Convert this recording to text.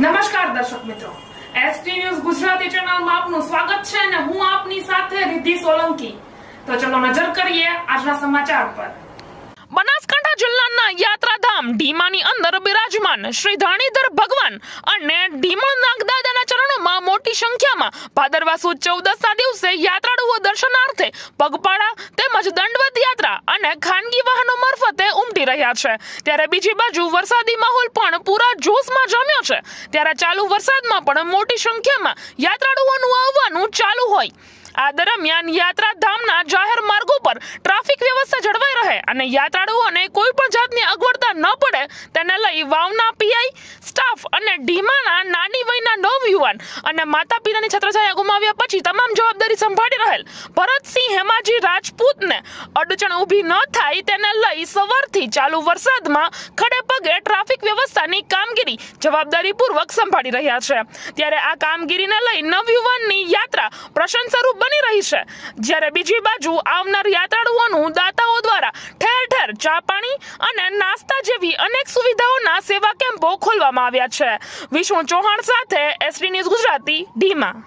નમસ્કાર દર્શક મિત્રો. એસટી ન્યૂઝ ગુજરાતી ચેનલમાં આપનું સ્વાગત છે અને હું આપની સાથે રિદ્ધિ સોલંકી. તો ચલો નજર કરીએ આજના સમાચાર પર. બનાસકાંઠા જિલ્લાના યાત્રાધામ ઢીમાની અંદર બિરાજમાન શ્રી ધરણીધર ભગવાન અને ઢીમણ નાગદાદાના ચરણોમાં મોટી સંખ્યામાં ભાદરવા સુદ ચૌદસના દિવસે યાત્રાળુઓ દર્શનાર્થે પગપાળા તેમજ દંડવત યાત્રા અને ખાનગી વાહનો મારફતે ઉમટી રહ્યા છે. ત્યારે બીજી બાજુ વરસાદી માહોલ પણ પૂરા છે. ત્યારે ચાલુ વરસાદમાં પણ મોટી સંખ્યામાં યાત્રાળુઓનું આવવાનું ચાલુ હોય. આ દરમિયાન યાત્રાધામના જાહેર માર્ગો પર ટ્રાફિક વ્યવસ્થા જળવાઈ રહે અને યાત્રાળુઓને કોઈ પણ જાતની અગવડતા ન પડે તેને લઈ વાવના પીઆઈ, સ્ટાફ અને ઢીમાના નાની વયના નવયુવાન અને માતા પિતાની છત્રછાયા ગુમાવ્યા પછી તમામ જવાબદારી સંભાળી રહેલ ભરતસિંહ હેમાજી રાજપૂતને અડચણ ઊભી ન થાય તેને લઈ સવારથી ચાલુ વરસાદમાં ખડે પગે ટ્રાફિક વ્યવસ્થાની કામગીરી જવાબદારીપૂર્વક સંભાળી રહ્યા છે. ત્યારે આ કામગીરીને લઈ નવયુવાનની યાત્રા પ્રશંસારૂપ બની રહી છે. જ્યારે બીજી બાજુ આવનાર યાત્રાળુઓનું દાતાઓ દ્વારા ઠેર ઠેર ચા પાણી અને નાસ્તા જેવી અનેક સુવિધાઓના સેવા કેમ્પો ખોલવામાં આવ્યા છે. વિષ્ણુ ચૌહાણ સાથે એસટી ન્યૂઝ ગુજરાતી ઢીમા